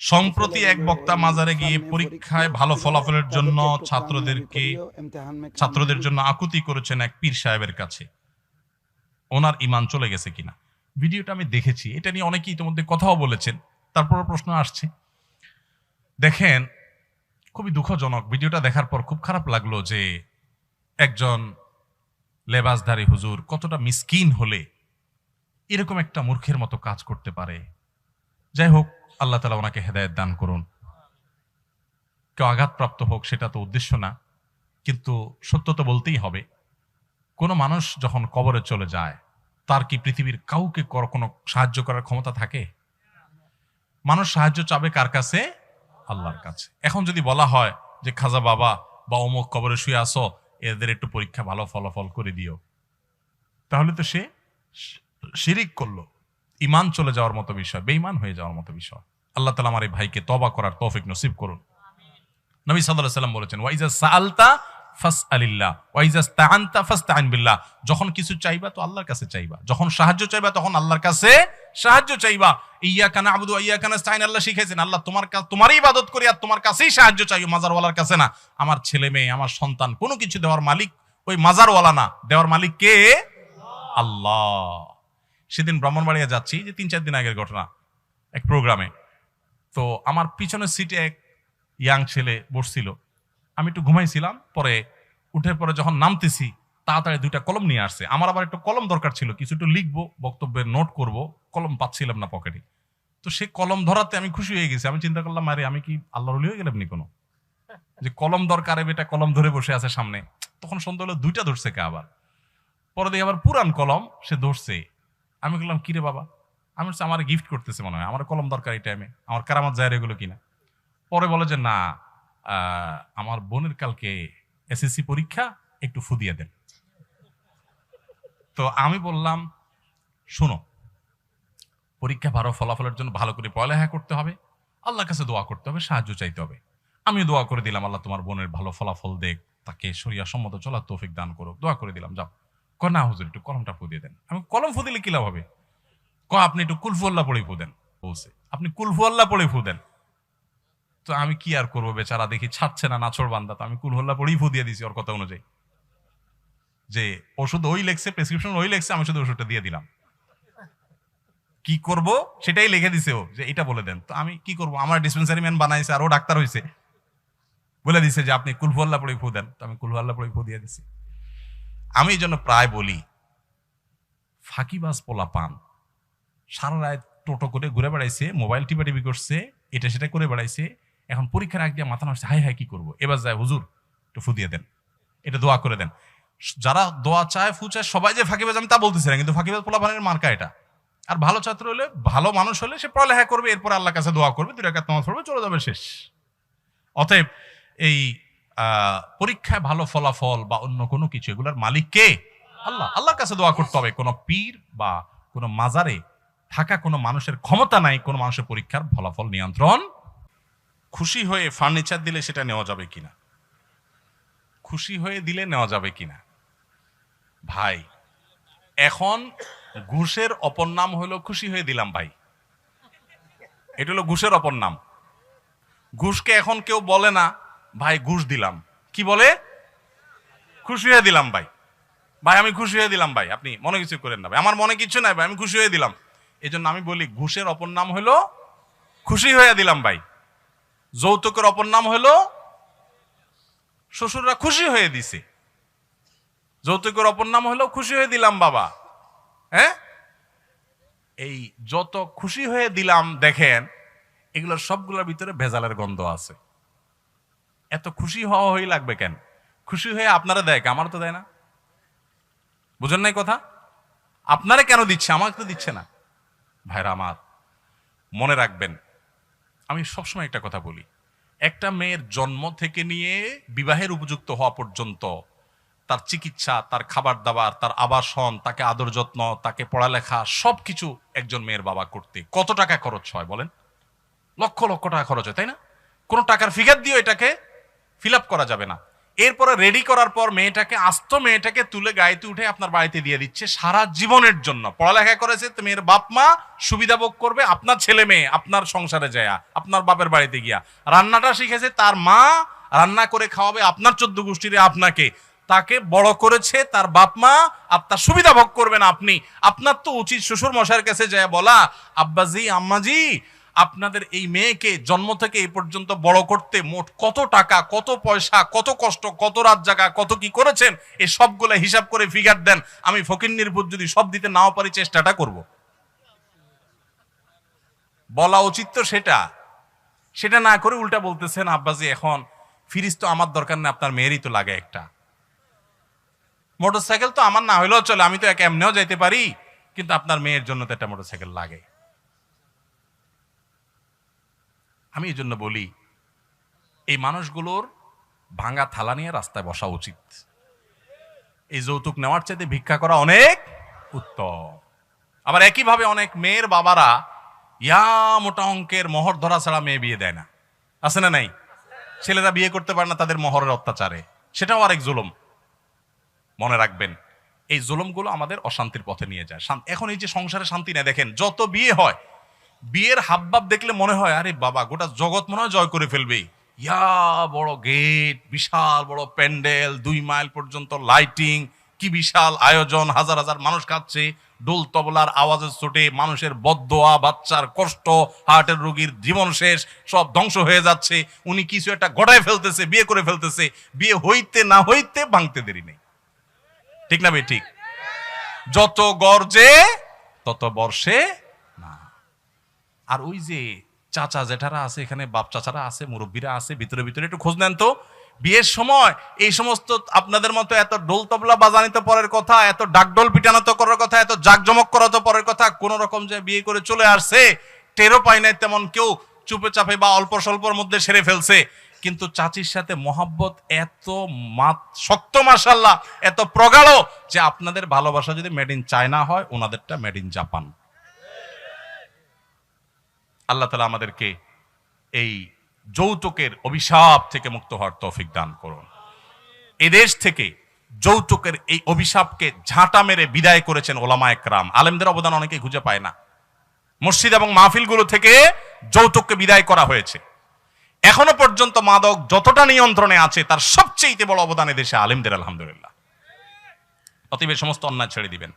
সম্প্রতি এক বক্তা মাজারে গিয়ে পরীক্ষায় ভালো ফলাফলের জন্য ছাত্রদেরকে ছাত্রদের জন্য আকুতি করেছেন এক পীর সাহেবের কাছে। ওনার ইমান চলে গেছে কিনা। ভিডিওটা আমি দেখেছি। এটা নিয়ে অনেকেই ইতিমধ্যে কথাও বলেছেন। তারপর প্রশ্ন আসছে। দেখেন, খুবই দুঃখজনক। ভিডিওটা দেখার পর খুব খারাপ লাগল যে একজন লেবাসধারী হুজুর কতটা মিসকিন হলে এরকম একটা মূর্খের মতো কাজ করতে পারে। যাই হোক আল্লাহ তালা ওনাকে হেদায়ত দান করুন। কেউ আঘাতপ্রাপ্ত হোক, সেটা তো উদ্দেশ্য না, কিন্তু সত্য তো বলতেই হবে। কোনো মানুষ যখন কবরে চলে যায়, তার কি পৃথিবীর কাউকে কোনো সাহায্য করার ক্ষমতা থাকে? মানুষ সাহায্য চাবে কার কাছে? আল্লাহর কাছে। এখন যদি বলা হয় যে, খাজা বাবা বা অমুক কবরে শুয়ে আসো এদের একটু পরীক্ষা ভালো ফলাফল করে দিও। তাহলে তো সে শিরিক করল। ইমান চলে যাওয়ার মতো বিষয়, বেঈমান হয়ে যাওয়ার মতো বিষয়। আল্লাহ তালা আমার এই ভাইকে তবা করার তৌফিক নসিব করুন। নবী আলাইহি সাল্লাম বলেছেন ওয়াইজা সাআলতা ফাসআলিল্লাহ ওয়াইজা ইসতাআনতা ফাসতাইন বিল্লাহ। যখন কিছু চাইবা তো আল্লাহর কাছে চাইবা, যখন সাহায্য চাইবা তখন আল্লাহর কাছে সাহায্য চাইবা। ইয়াকা না'বুদু ওয়া ইয়াকা নাস্তাইন আল্লাহ শিখাইছেন, আল্লাহ তোমার তোমারই ইবাদত করি আর তোমার কাছেই সাহায্য চাই মাজারওয়ালার কাছে না। আমার ছেলে মেয়ে, আমার সন্তান, কোনো কিছু দেওয়ার মালিক ওই মাজারওয়ালা না। দেওয়ার মালিক কে? আল্লাহ। সেদিন ব্রাহ্মণবাড়িয়া যাচ্ছি, যে তিন চার দিন আগের ঘটনা, এক প্রোগ্রামে তো আমার পিছনের সিটে এক ইয়াং ছেলে বসছিল। আমি একটু ঘুমাইছিলাম, পরে উঠে পরে যখন নামতেছি, তাড়াতাড়ি দুইটা কলম নিয়ে আসছে। আমার আবার একটু কলম দরকার ছিল, কিছু একটু লিখব, বক্তব্যের নোট করব, কলম পাচ্ছিলাম না পকেটে তো সে কলম ধরাতে আমি খুশি হয়ে গেছি। আমি চিন্তা করলাম, আরে, আমি কি আল্লাহর হয়ে গেলাম নি কোনো? যে কলম দরকারে বেটা কলম ধরে বসে আছে সামনে। তখন সন্দেহ হলো দুইটা ধরছে কে আবার। পরে দেখি আবার পুরান কলম, সে ধরছে। আমি বললাম কিরে বাবা? আমি বলছি, আমার গিফট করতেছে মনে হয়। আমার কলম দরকার এই টাইমে আমার কারামাত যায় এগুলো কিনা? পরে বলে যে না আমার বোনের কালকে এসএসসি পরীক্ষা একটু ফুদিয়ে দেন। তো আমি বললাম শোনো পরীক্ষা ভালো ফলাফলের জন্য ভালো করে পড়ালেখা করতে হবে। আল্লাহর কাছে দোয়া করতে হবে সাহায্য চাইতে হবে। আমিও দোয়া করে দিলাম আল্লাহ তোমার বোনের ভালো ফলাফল দেখ তাকে সরিয়া সম্মত চলার তৌফিক দান করো দোয়া করে দিলাম যাও। ক না হুজুর, একটু কলমটা ফুদিয়ে দেন। আমি কলম ফুদিলে কি লাভ হবে? ক, আপনি একটু কুলফুল্লাহ পড়ে ফু দেন বলছে। আপনি কুলফুল্লাহ পড়ে ফু দেন তো আমি কি আর করব বেচারা, দেখি ছাড়ছে না নাছর বান্দা, তো আমি কুলহল্লা পড়েই ফু দিয়ে দিছি ওর কথা অনুযায়ী। যে ওষুধ ওই লেখছে প্রেসক্রিপশন ওই লেখছে, আমি শুধু ওষুধটা দিয়ে দিলাম। কি করব? সেটাই লিখে দিছে ও, যে এটা বলে দেন। তো আমি কি করব? আমার ডিসপেন্সারি ম্যান বানাইছে আর ও ডাক্তার হয়েছে বলে দিছে যে আপনি কুলফুল্লাহ পড়ে ফু দেন তো আমি কুলফুল্লাহ পড়ে ফু দিয়ে দিছি। আমি এই জন্য প্রায় বলি, ফাঁকিবাজ পোলা পান সারা রাত টোটো করে ঘুরে বেড়াইছে, মোবাইল টিপা টিপি করছে, এটা সেটা করে বেড়াইছে, এখন পরীক্ষার আগ দিয়ে মাথা নষ্ট, হাই হাই কি করব? এবার যায় হুজুর, একটু ফু দিয়ে দেন, এটা দোয়া করে দেন। যারা দোয়া চায়, ফু চায়, সবাই যে ফাঁকিবাজ, আমি তা বলতেছি না, কিন্তু ফাঁকিবাজ পোলা পানের মার্কা এটা। আর ভালো ছাত্র হলে, ভালো মানুষ হলে সে পড়ালেখা করবে, এরপর আল্লাহর কাছে দোয়া করবে রাকাত নামাজ পড়বে, চলে যাবে শেষ। অতএব এই পরীক্ষায় ভালো ফলাফল বা অন্য কোনো কিছু, এগুলোর মালিক কে? আল্লাহ। আল্লাহর কাছে দোয়া করতে হবে। কোনো পীর বা কোনো মাজারে থাকা কোনো মানুষের ক্ষমতা নাই, কোনো মানুষের পরীক্ষার ফলাফল নিয়ন্ত্রণ। খুশি হয়ে ফার্নিচার দিলে সেটা নেওয়া যাবে কিনা? খুশি হয়ে দিলে নেওয়া যাবে কিনা? ভাই, এখন ঘুষের অপর নাম হলো খুশি হয়ে দিলাম ভাই। এটা হলো ঘুষের অপর নাম। ঘুষকে এখন কেউ বলে না ভাই, ঘুষ দিলাম। কি বলে? খুশি হয়ে দিলাম, ভাই। ভাই, আমি খুশি হয়ে দিলাম, ভাই। আপনি মনে কিছু করেন না, ভাই। আমার মনে কিছু নাই, ভাই। আমি খুশি হয়ে দিলাম। এই জন্য আমি বলি, ঘুষের অপর নাম হলো, খুশি হয়ে দিলাম, ভাই। যৌতুকের অপর নাম হলো, শ্বশুররা খুশি হয়ে দিছে। যৌতুকের অপর নাম হলো, খুশি হয়ে দিলাম, বাবা। হ্যাঁ? এই যত খুশি হয়ে দিলাম, দেখেন এগুলোর সবগুলোর ভিতরে ভেজালের গন্ধ আছে। এত খুশি হওয়া হয়ে লাগবে কেন? খুশি হয়ে আপনারা দেয় আমার তো দেয় না। বুঝেন নাই কথা? আপনারা কেন দিচ্ছে? আমাকে তো দিচ্ছে না। ভাইরা আমার, মনে রাখবেন, আমি সবসময় একটা কথা বলি। একটা মেয়ের জন্ম থেকে নিয়ে বিবাহের উপযুক্ত হওয়া পর্যন্ত তার চিকিৎসা, তার খাবার দাবার, তার আবাসন, তাকে আদর যত্ন, তাকে পড়ালেখা, সবকিছু একজন মেয়ের বাবা করতে কত টাকা খরচ হয় বলেন? লক্ষ লক্ষ টাকা খরচ হয়, তাই না? কোনো টাকার ফিগার দিয়ে এটাকে ফিল করা যাবে না। এরপরে রেডি করার পর মেয়েটাকে, আস্ত মেয়েটাকে তুলে গাড়িতে উঠে আপনার বাড়িতে দিয়ে দিচ্ছে সারা জীবনের জন্য। পড়ালেখা করেছে, তো মেয়ের বাপ মা সুবিধা ভোগ করবে, আপনার ছেলে মেয়ে, আপনার সংসারে যায়, আপনার বাপের বাড়িতে গিয়া। রান্নাটা শিখেছে তার মা, রান্না করে খাওয়াবে আপনার চোদ্দ গোষ্ঠীরে আপনাকে। তাকে বড় করেছে তার বাপ মা আপনার সুবিধা ভোগ করবেন আপনি। আপনার তো উচিত শ্বশুর মশার কাছে যায় বলা, আব্বাজি, আম্মাজি আপনাদের এই মেয়েকে জন্ম থেকে এই পর্যন্ত বড় করতে মোট কত টাকা, কত পয়সা, কত কষ্ট, কত রাত জায়গা কত কি করেছেন এই সবগুলো হিসাব করে ফিগার দেন। আমি ফকির নির্ভুত যদি সব দিতে নাও পারি, চেষ্টাটা করব। বলা উচিত তো সেটা। সেটা না করে উল্টা বলতেছেন, আব্বাজি, এখন ফিরিস তো আমার দরকার নেই আপনার মেয়েরই তো লাগে একটা। মোটরসাইকেল তো আমার না হইলেও চলে, আমি তো এক এমনিও যাইতে পারি, কিন্তু আপনার মেয়ের জন্য তো একটা মোটরসাইকেল লাগে। আমি এই জন্য বলি, এই মানুষগুলোর ভাঙা থালা নিয়ে রাস্তায় বসা উচিত। এই যৌতুক নেওয়ার চাইতে ভিক্ষা করা অনেক উত্তম। আবার একইভাবে অনেক মেয়ের বাবারা ইয়া মোটা অঙ্কের মোহর ধরা ছাড়া মেয়ে বিয়ে দেয় না। আছে না নাই? ছেলেরা বিয়ে করতে পারে না তাদের মোহরের অত্যাচারে। সেটাও আরেক জুলুম। মনে রাখবেন, এই জুলুমগুলো আমাদের অশান্তির পথে নিয়ে যায়। এখন এই যে সংসারে শান্তি নেই, দেখেন, যত বিয়ে হয় বিয়ের হাবভাব দেখলে মনে হয়, আরে বাবা, গোটা জগৎ মনে হয় জয় করে ফেলবে। ইয়া বড় গেট, বিশাল বড় প্যান্ডেল, দুই মাইল পর্যন্ত লাইটিং, কি বিশাল আয়োজন, হাজার হাজার মানুষ খাচ্ছে ডোল তবলার আওয়াজের চোটে মানুষের বদোয়া, বাচ্চার কষ্ট, হার্টের রোগীর জীবন শেষ, সব ধ্বংস হয়ে যাচ্ছে। উনি কিছু একটা গড়ায় ফেলতেছে, বিয়ে করে ফেলতেছে। বিয়ে হইতে না হইতে ভাঙতে দেরি নেই। ঠিক না ভাই ঠিক? যত গর্জে, তত বর্ষে আর ওই যে চাচা জেঠারা আছে, এখানে বাপ চাচারা আছে, মুরব্বীরা আছে, ভিতরে ভিতরে একটু খোঁজ নেন তো। বিয়ের সময় এই সমস্ত আপনাদের মতো এত ডোল তবলা বাজানি তো পরের কথা, এত ডাকডোল পিটানো তো করার কথা, এত জাকজমক করা তো পরের কথা, কোন রকম যে বিয়ে করে চলে আসছে, টেরও পায় নাই তেমন কেউ, চুপে চাপে বা অল্প স্বল্পর মধ্যে সেরে ফেলছে। কিন্তু চাচির সাথে মহাব্বত এত শক্ত মাসাল্লাহ এত প্রগাঢ় যে আপনাদের ভালোবাসা যদি মেড ইন চায়না হয়, ওনাদেরটা মেড ইন জাপান আল্লাহ তালা আমাদেরকে এই যৌতুকের অভিশাপ থেকে মুক্ত হওয়ার তৌফিক দান করুন। এদেশ থেকে যৌতুকের এই অভিশাপকে ঝাঁটা মেরে বিদায় করেছেন ওলামা একরাম। আলেমদের অবদান অনেকে খুঁজে পায় না। মসজিদ এবং মাহফিলগুলো থেকে যৌতুককে বিদায় করা হয়েছে। এখনও পর্যন্ত মাদক যতটা নিয়ন্ত্রণে আছে, তার সবচেয়ে বড় অবদান দেশে আলেমদের, আলহামদুলিল্লাহ। অতএব সমস্ত অন্যায় ছেড়ে দিবেন।